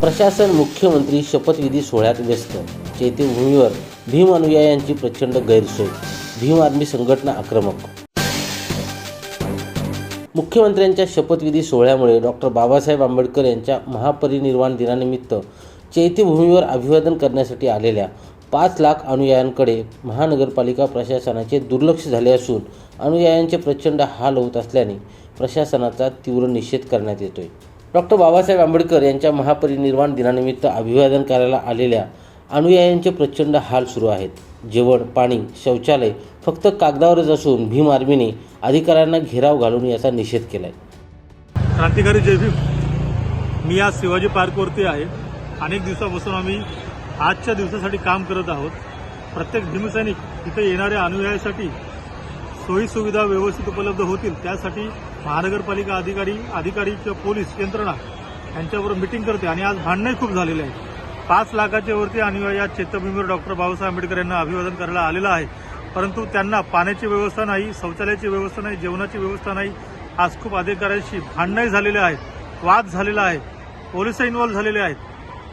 प्रशासन मुख्यमंत्री शपथविधी सोहळ्यात व्यस्त. चैत्यभूमीवर भीम अनुयायांची प्रचंड गैरसोय. भीम आर्मी संघटना आक्रमक. मुख्यमंत्र्यांच्या शपथविधी सोहळ्यामुळे डॉक्टर बाबासाहेब आंबेडकर यांच्या महापरिनिर्वाण दिनानिमित्त चैत्यभूमीवर अभिवादन करण्यासाठी आलेल्या पाच लाख अनुयायांकडे महानगरपालिका प्रशासनाचे दुर्लक्ष झाले असून अनुयायांचे प्रचंड हाल होत असल्याने प्रशासनाचा तीव्र निषेध करण्यात येतोय. डॉक्टर बाबासाहेब आंबेडकर यांच्या महापरिनिर्वाण दिनानिमित्त अभिवादन करायला आलेल्या अनुयायांचे प्रचंड हाल सुरू आहेत. जेवण पाणी शौचालय फक्त कागदावरच असून भीम आर्मीने अधिकाऱ्यांना घेराव घालून याचा निषेध केलाय. क्रांतिकारी जय भीम. मी आज शिवाजी पार्कवरती आहे. अनेक दिवसापासून आम्ही आजच्या दिवसासाठी काम करत आहोत. प्रत्येक भीमसैनिक तिथे येणाऱ्या अनुयायासाठी सोयी सुविधा व्यवस्थित उपलब्ध होतील त्यासाठी महानगरपालिका अधिकारी अधिकारी किंवा पोलीस यंत्रणा यांच्याबरोबर मिटिंग करते आणि आज भांडणंही खूप झालेले आहे. पाच लाखाच्या वरती अनुयायी या चेतभूमीवर डॉक्टर बाबासाहेब आंबेडकर यांना अभिवादन करायला आलेलं आहे. परंतु त्यांना पाण्याची व्यवस्था नाही शौचालयाची व्यवस्था नाही जेवणाची व्यवस्था नाही. आज खूप अधिकाऱ्यांशी भांडणंही झालेले आहेत वाद झालेला आहे पोलीस इन्व्हॉल्व्ह झालेले आहेत.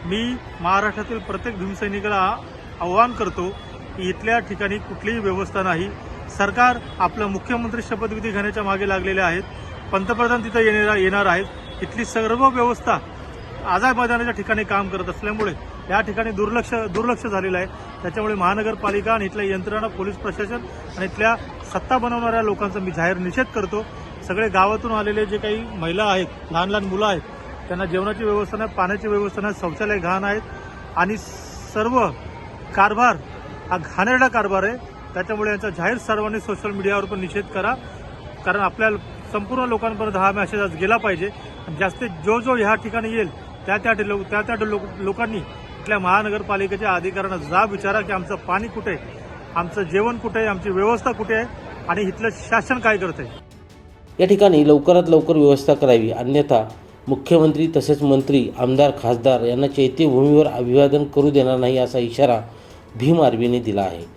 मी महाराष्ट्रातील प्रत्येक भीमसैनिकाला आव्हान करतो की इथल्या ठिकाणी कुठलीही व्यवस्था नाही सरकार आपलं मुख्यमंत्री शपथविधी घेण्याच्या मागे लागलेले आहेत. पंतप्रधान तिथं येणार येणार आहेत. इथली सर्व व्यवस्था आझाद मैदानाच्या ठिकाणी काम करत असल्यामुळे या ठिकाणी दुर्लक्ष दुर्लक्ष झालेलं आहे. त्याच्यामुळे महानगरपालिका आणि इथल्या यंत्रणा पोलीस प्रशासन आणि इथल्या सत्ता बनवणाऱ्या लोकांचा मी जाहीर निषेध करतो. सगळे गावातून आलेले जे काही महिला आहेत लहान लहान मुलं आहेत त्यांना जेवणाची व्यवस्था नाही पाण्याची व्यवस्था नाही शौचालय घाण आहेत आणि सर्व कारभार हा घाणेरडा कारभार आहे. त्याच्यामुळे यांचा जाहीर सर्वांनी सोशल मीडियावर पण निषेध करा. कारण आपल्या संपूर्ण लोकांपर्यंत हा मेसेज आज गेला पाहिजे. आणि जास्तीत जो जो ह्या ठिकाणी येईल त्या त्या ठिलो- त्या त्या लोकांनी इथल्या महानगरपालिकेच्या अधिकाऱ्यांना जाब विचारा की आमचं पाणी कुठे आहे? आमचं जेवण कुठे आहे? आमची व्यवस्था कुठे आहे? आणि इथलं शासन काय करत आहे या ठिकाणी लवकरात लवकर व्यवस्था करावी. अन्यथा मुख्यमंत्री तसेच मंत्री आमदार खासदार यांना चैत्यभूमीवर अभिवादन करू देणार नाही असा इशारा भीम आर्मीने दिला आहे.